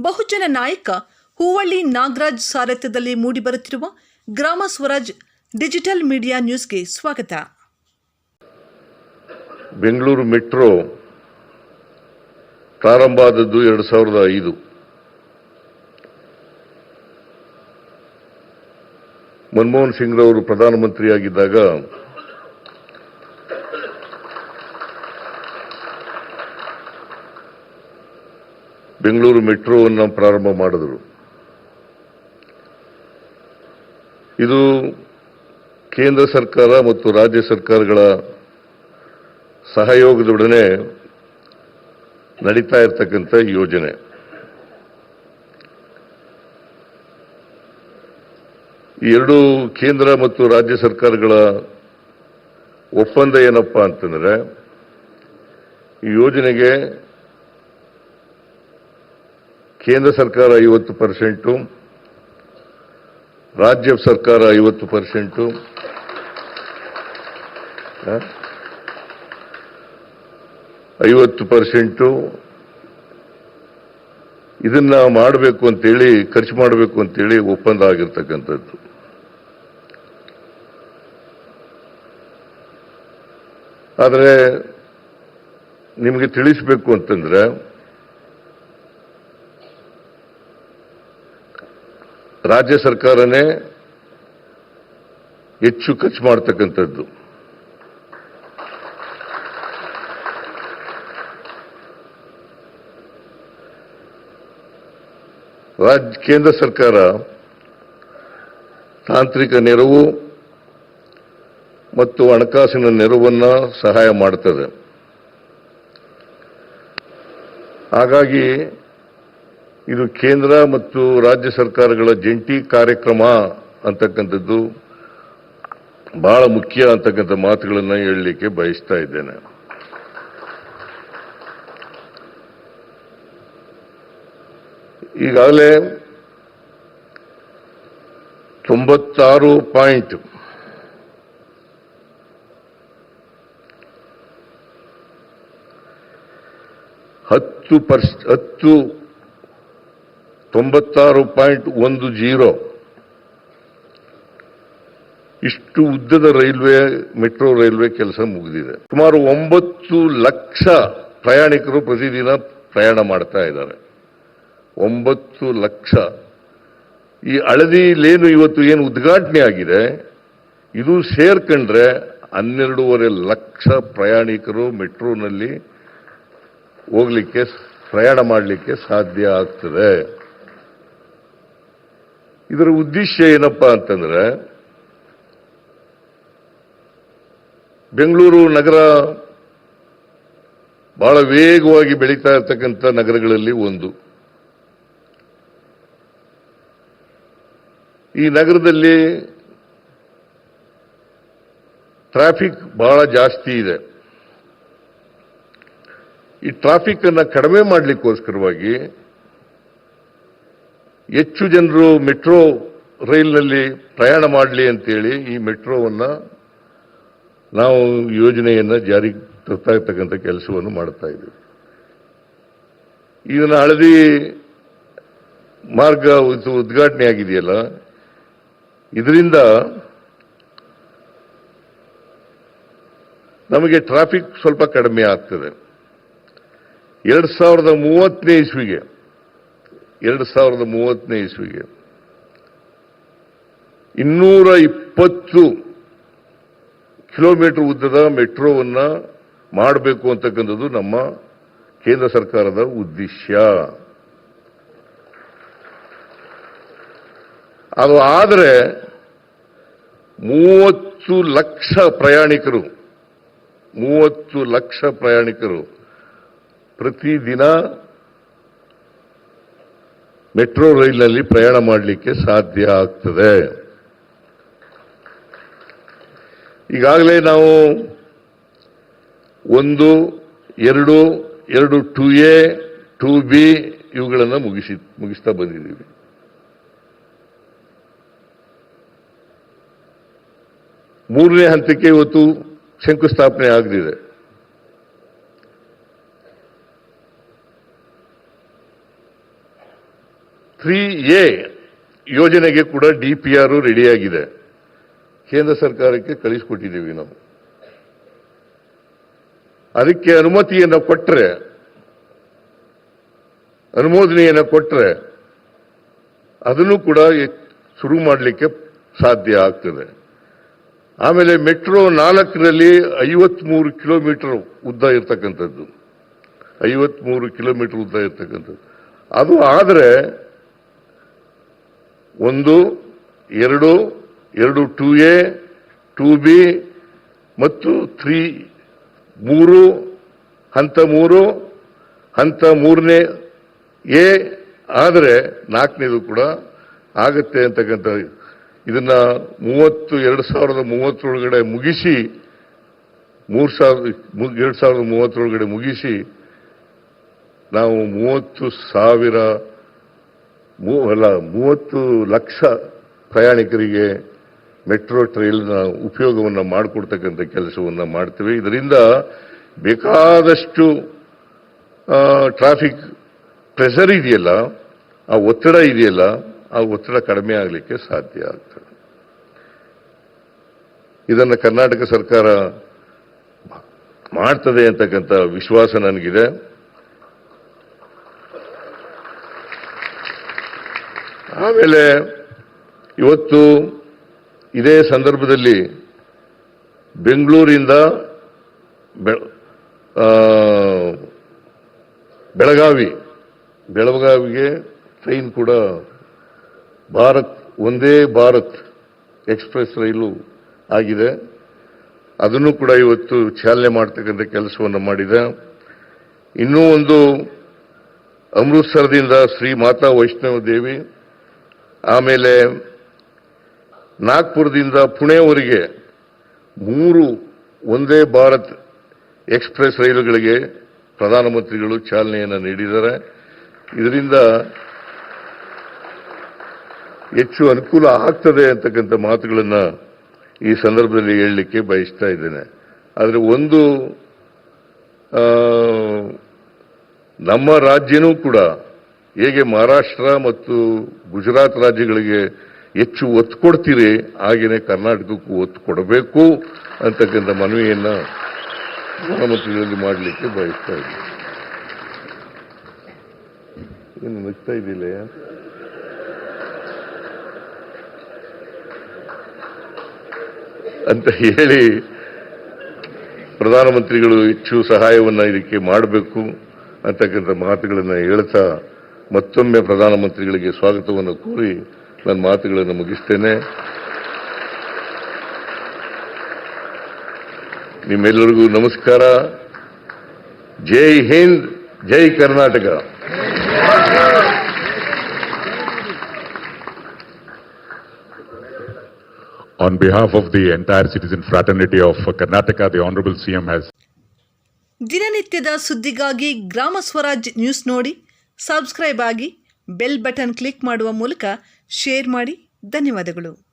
ಬಹುಜನ ನಾಯಕ ಹೂವಳ್ಳಿ ನಾಗರಾಜ್ ಸಾರಥ್ಯದಲ್ಲಿ ಮೂಡಿಬರುತ್ತಿರುವ ಗ್ರಾಮ Swaraj digital media ನ್ಯೂಸ್ಗೆ ಸ್ವಾಗತ. ಬೆಂಗಳೂರು ಮೆಟ್ರೋ ಪ್ರಾರಂಭ ಆದದ್ದು ಎರಡು ಸಾವಿರದ ಐದು. ಮನಮೋಹನ್ ಸಿಂಗ್ ರವರು ಪ್ರಧಾನಮಂತ್ರಿಯಾಗಿದ್ದಾಗ ಬೆಂಗಳೂರು ಮೆಟ್ರೋವನ್ನು ಪ್ರಾರಂಭ ಮಾಡಿದರು. ಇದು ಕೇಂದ್ರ ಸರ್ಕಾರ ಮತ್ತು ರಾಜ್ಯ ಸರ್ಕಾರಗಳ ಸಹಯೋಗದೊಡನೆ ನಡೀತಾ ಇರತಕ್ಕಂಥ ಯೋಜನೆ. ಎರಡು ಕೇಂದ್ರ ಮತ್ತು ರಾಜ್ಯ ಸರ್ಕಾರಗಳ ಒಪ್ಪಂದ ಏನಪ್ಪಾ ಅಂತಂದ್ರೆ, ಈ ಯೋಜನೆಗೆ ಕೇಂದ್ರ ಸರ್ಕಾರ ಐವತ್ತು ಪರ್ಸೆಂಟು, ರಾಜ್ಯ ಸರ್ಕಾರ ಐವತ್ತು ಪರ್ಸೆಂಟು. ಐವತ್ತು ಪರ್ಸೆಂಟು. ಇದನ್ನ ಮಾಡಬೇಕು ಅಂತೇಳಿ, ಖರ್ಚು ಮಾಡಬೇಕು ಅಂತೇಳಿ ಒಪ್ಪಂದ ಆಗಿರ್ತಕ್ಕಂಥದ್ದು. ಆದರೆ, ನಿಮಗೆ ತಿಳಿಸಬೇಕು ಅಂತಂದ್ರೆ ರಾಜ್ಯ ಸರ್ಕಾರನೇ ಹೆಚ್ಚು ಖರ್ಚು ಮಾಡ್ತಕ್ಕಂಥದ್ದು. ರಾಜ್ಯ ಕೇಂದ್ರ ಸರ್ಕಾರ ತಾಂತ್ರಿಕ ನೆರವು ಮತ್ತು ಹಣಕಾಸಿನ ನೆರವನ್ನು ಸಹಾಯ ಮಾಡ್ತದೆ. ಹಾಗಾಗಿ ಇದು ಕೇಂದ್ರ ಮತ್ತು ರಾಜ್ಯ ಸರ್ಕಾರಗಳ ಜಂಟಿ ಕಾರ್ಯಕ್ರಮ ಅಂತಕ್ಕಂಥದ್ದು. ಬಹಳ ಮುಖ್ಯ ಅಂತಕ್ಕಂಥ ಮಾತುಗಳನ್ನು ಹೇಳಲಿಕ್ಕೆ ಬಯಸ್ತಾ ಇದ್ದೇನೆ. ಈಗಾಗಲೇ ತೊಂಬತ್ತಾರು ಪಾಯಿಂಟ್ ಹತ್ತು ಪರ್ಸ್, ಹತ್ತು ತೊಂಬತ್ತಾರು ಪಾಯಿಂಟ್ ಒಂದು ಜೀರೋ. ಇಷ್ಟು ಉದ್ದದ ರೈಲ್ವೆ, ಮೆಟ್ರೋ ರೈಲ್ವೆ ಕೆಲಸ ಮುಗಿದಿದೆ. ಸುಮಾರು ಒಂಬತ್ತು ಲಕ್ಷ ಪ್ರಯಾಣಿಕರು ಪ್ರತಿದಿನ ಪ್ರಯಾಣ ಮಾಡ್ತಾ ಇದ್ದಾರೆ. ಒಂಬತ್ತು ಲಕ್ಷ. ಈ ಹಳದಿ ಲೇನು ಇವತ್ತು ಏನು ಉದ್ಘಾಟನೆ ಆಗಿದೆ? ಇದು ಸೇರ್ಕೊಂಡ್ರೆ ಹನ್ನೆರಡೂವರೆ ಲಕ್ಷ ಪ್ರಯಾಣಿಕರು ಮೆಟ್ರೋನಲ್ಲಿ ಹೋಗ್ಲಿಕ್ಕೆ, ಪ್ರಯಾಣ ಮಾಡಲಿಕ್ಕೆ ಸಾಧ್ಯ ಆಗ್ತದೆ. ಇದರ ಉದ್ದೇಶ ಏನಪ್ಪಾ ಅಂತಂದ್ರೆ, ಬೆಂಗಳೂರು ನಗರ ಬಹಳ ವೇಗವಾಗಿ ಬೆಳೀತಾ ಇರತಕ್ಕಂಥ ನಗರಗಳಲ್ಲಿ ಒಂದು. ಈ ನಗರದಲ್ಲಿ ಟ್ರಾಫಿಕ್ ಬಹಳ ಜಾಸ್ತಿ ಇದೆ. ಈ ಟ್ರಾಫಿಕ್ ಅನ್ನು ಕಡಿಮೆ ಮಾಡಲಿಕ್ಕೋಸ್ಕರವಾಗಿ ಹೆಚ್ಚು ಜನರು ಮೆಟ್ರೋ ರೈಲಿನಲ್ಲಿ ಪ್ರಯಾಣ ಮಾಡಲಿ ಅಂತೇಳಿ ಈ ಮೆಟ್ರೋವನ್ನು ನಾವು ಯೋಜನೆಯನ್ನು ಜಾರಿಗೆ ತರ್ತಾ ಕೆಲಸವನ್ನು ಮಾಡ್ತಾ ಇದ್ದೀವಿ. ಇದನ್ನು ಹಳದಿ ಮಾರ್ಗ ಉದ್- ಉದ್ಘಾಟನೆ ಆಗಿದೆಯಲ್ಲ, ಇದರಿಂದ ನಮಗೆ ಟ್ರಾಫಿಕ್ ಸ್ವಲ್ಪ ಕಡಿಮೆ ಆಗ್ತದೆ. ಎರಡು ಸಾವಿರದ ಮೂವತ್ತನೇ ಇಸ್ವಿಗೆ ಎರಡ್ ಸಾವಿರದ ಮೂವತ್ತನೇ ಇಸ್ವಿಗೆ. ಇನ್ನೂರ ಇಪ್ಪತ್ತು ಕಿಲೋಮೀಟರ್ ಉದ್ದದ ಮೆಟ್ರೋವನ್ನ ಮಾಡಬೇಕು ಅಂತಕ್ಕಂಥದ್ದು ನಮ್ಮ ಕೇಂದ್ರ ಸರ್ಕಾರದ ಉದ್ದೇಶ ಅದು ಆದರೆ ಮೂವತ್ತು ಲಕ್ಷ ಪ್ರಯಾಣಿಕರು, ಮೂವತ್ತು ಲಕ್ಷ ಪ್ರಯಾಣಿಕರು ಪ್ರತಿದಿನ ಮೆಟ್ರೋ ರೈಲಿನಲ್ಲಿ ಪ್ರಯಾಣ ಮಾಡಲಿಕ್ಕೆ ಸಾಧ್ಯ ಆಗ್ತದೆ. ಈಗಾಗಲೇ ನಾವು ಒಂದು, ಎರಡು ಎರಡು ಟು ಎ, ಟು ಬಿ ಇವುಗಳನ್ನು ಮುಗಿಸಿ, ಮುಗಿಸ್ತಾ ಬಂದಿದ್ದೀವಿ. ಮೂರನೇ ಹಂತಕ್ಕೆ ಇವತ್ತು ಶಂಕುಸ್ಥಾಪನೆ ಆಗಲಿದೆ ತ್ರೀ ಎ ಯೋಜನೆಗೆ ಕೂಡ ಡಿ ಪಿ ಆರ್ ರೆಡಿಯಾಗಿದೆ. ಕೇಂದ್ರ ಸರ್ಕಾರಕ್ಕೆ ಕಳಿಸಿಕೊಟ್ಟಿದ್ದೀವಿ ನಾವು. ಅದಕ್ಕೆ ಅನುಮತಿಯನ್ನು ಕೊಟ್ಟರೆ ಅನುಮೋದನೆಯನ್ನು ಕೊಟ್ಟರೆ ಅದನ್ನು ಕೂಡ ಶುರು ಮಾಡಲಿಕ್ಕೆ ಸಾಧ್ಯ ಆಗ್ತದೆ. ಆಮೇಲೆ ಮೆಟ್ರೋ ನಾಲ್ಕರಲ್ಲಿ ಐವತ್ಮೂರು ಕಿಲೋಮೀಟರ್ ಉದ್ದ ಇರ್ತಕ್ಕಂಥದ್ದು. ಐವತ್ಮೂರು ಕಿಲೋಮೀಟರ್ ಉದ್ದ ಇರ್ತಕ್ಕಂಥದ್ದು. ಅದು ಆದರೆ ಒಂದು, ಎರಡು ಎರಡು ಟೂ ಎ, ಟೂ ಬಿ ಮತ್ತು ತ್ರೀ, ಮೂರು, ಹಂತ ಮೂರು, ಹಂತ ಮೂರನೇ ಎ, ಆದರೆ ನಾಲ್ಕನೇದು ಕೂಡ ಆಗತ್ತೆ ಅಂತಕ್ಕಂಥ ಇದನ್ನ ಮೂವತ್ತು, ಎರಡು ಸಾವಿರದ ಮೂವತ್ತರೊಳಗಡೆ ಮುಗಿಸಿ, ಮೂರು ಸಾವಿರದ ಎರಡು ಸಾವಿರದ ಮೂವತ್ತರೊಳಗಡೆ ಮುಗಿಸಿ, ನಾವು ಮೂವತ್ತು ಸಾವಿರ ಅಲ್ಲ, ಮೂವತ್ತು ಲಕ್ಷ ಪ್ರಯಾಣಿಕರಿಗೆ ಮೆಟ್ರೋ ಟ್ರೈಲ್ನ ಉಪಯೋಗವನ್ನು ಮಾಡಿಕೊಡ್ತಕ್ಕಂಥ ಕೆಲಸವನ್ನು ಮಾಡ್ತೇವೆ. ಇದರಿಂದ ಬೇಕಾದಷ್ಟು ಟ್ರಾಫಿಕ್ ಪ್ರೆಷರ್ ಇದೆಯಲ್ಲ, ಆ ಒತ್ತಡ ಇದೆಯಲ್ಲ, ಆ ಒತ್ತಡ ಕಡಿಮೆ ಆಗಲಿಕ್ಕೆ ಸಾಧ್ಯ ಆಗ್ತದೆ. ಇದನ್ನು ಕರ್ನಾಟಕ ಸರ್ಕಾರ ಮಾಡ್ತದೆ ಅಂತಕ್ಕಂಥ ವಿಶ್ವಾಸ ನನಗಿದೆ. ಆಮೇಲೆ ಇವತ್ತು ಇದೇ ಸಂದರ್ಭದಲ್ಲಿ ಬೆಂಗಳೂರಿಂದ ಬೆಳಗಾವಿ, ಬೆಳಗಾವಿಗೆ ಟ್ರೈನ್ ಕೂಡ ಭಾರತ್, ಒಂದೇ ಭಾರತ್ ಎಕ್ಸ್ಪ್ರೆಸ್ ರೈಲು ಆಗಿದೆ. ಅದನ್ನು ಕೂಡ ಇವತ್ತು ಚಾಲನೆ ಮಾಡ್ತಕ್ಕಂಥ ಕೆಲಸವನ್ನು ಮಾಡಿದೆ. ಇನ್ನೂ ಒಂದು ಅಮೃತ್ಸರದಿಂದ ಶ್ರೀ ಮಾತಾ ವೈಷ್ಣವ ದೇವಿ ಆಮೇಲೆ ನಾಗ್ಪುರದಿಂದ ಪುಣೆವರೆಗೆ ಮೂರು ಒಂದೇ ಭಾರತ್ ಎಕ್ಸ್ಪ್ರೆಸ್ ರೈಲುಗಳಿಗೆ ಪ್ರಧಾನಮಂತ್ರಿಗಳು ಚಾಲನೆಯನ್ನು ನೀಡಿದ್ದಾರೆ. ಇದರಿಂದ ಹೆಚ್ಚು ಅನುಕೂಲ ಆಗ್ತದೆ ಅಂತಕ್ಕಂಥ ಮಾತುಗಳನ್ನು ಈ ಸಂದರ್ಭದಲ್ಲಿ ಹೇಳಲಿಕ್ಕೆ ಬಯಸ್ತಾ ಇದ್ದೇನೆ. ಆದರೆ ಒಂದು ನಮ್ಮ ರಾಜ್ಯನೂ ಕೂಡ ಹೇಗೆ ಮಹಾರಾಷ್ಟ್ರ ಮತ್ತು ಗುಜರಾತ್ ರಾಜ್ಯಗಳಿಗೆ ಹೆಚ್ಚು ಒತ್ತು ಕೊಡ್ತೀರಿ ಹಾಗೆಯೇ ಕರ್ನಾಟಕಕ್ಕೂ ಒತ್ತು ಕೊಡಬೇಕು ಅಂತಕ್ಕಂಥ ಮನವಿಯನ್ನು ಪ್ರಧಾನಮಂತ್ರಿಗಳಲ್ಲಿ ಮಾಡಲಿಕ್ಕೆ ಬಯಸ್ತಾ ಇದ್ದೀನಿ. ಏನು ನಗ್ತಾ ಇದ್ದಿಲ್ಲ ಅಂತ ಹೇಳಿ ಪ್ರಧಾನಮಂತ್ರಿಗಳು ಹೆಚ್ಚು ಸಹಾಯವನ್ನು ಇದಕ್ಕೆ ಮಾಡಬೇಕು ಅಂತಕ್ಕಂಥ ಮಾತುಗಳನ್ನು ಹೇಳ್ತಾ ಮತ್ತೊಮ್ಮೆ ಪ್ರಧಾನಮಂತ್ರಿಗಳಿಗೆ ಸ್ವಾಗತವನ್ನು ಕೋರಿ ನನ್ನ ಮಾತುಗಳನ್ನು ಮುಗಿಸ್ತೇನೆ. ನಿಮ್ಮೆಲ್ಲರಿಗೂ ನಮಸ್ಕಾರ. ಜೈ ಹಿಂದ್ ಜೈ Karnataka. On behalf of the entire citizen fraternity of Karnataka, the Honorable CM has ದಿನನಿತ್ಯದ ಸುದ್ದಿಗಾಗಿ ಗ್ರಾಮ ಸ್ವರಾಜ್ ನ್ಯೂಸ್ ನೋಡಿ. ಸಬ್ಸ್ಕ್ರೈಬ್ ಆಗಿ ಬೆಲ್ ಬಟನ್ ಕ್ಲಿಕ್ ಮಾಡುವ ಮೂಲಕ ಶೇರ್ ಮಾಡಿ. ಧನ್ಯವಾದಗಳು.